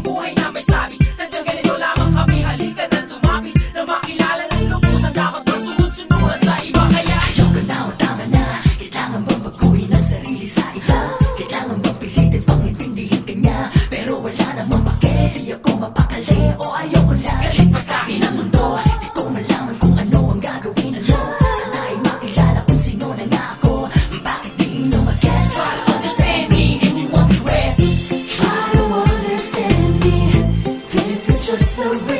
ang buhay na may sabi. Tadyang ganito lamang kami halika na lumapit Na makilala ng lubusan dapat magsunod-sunuran sa iba. Kaya ayoko na o tama na. Kailangan bang baguhin ang sarili sa iba? Kailangan bang pilitin pang intindihin ka niya Pero wala namang pake Di ako mapakali o ayaw. history.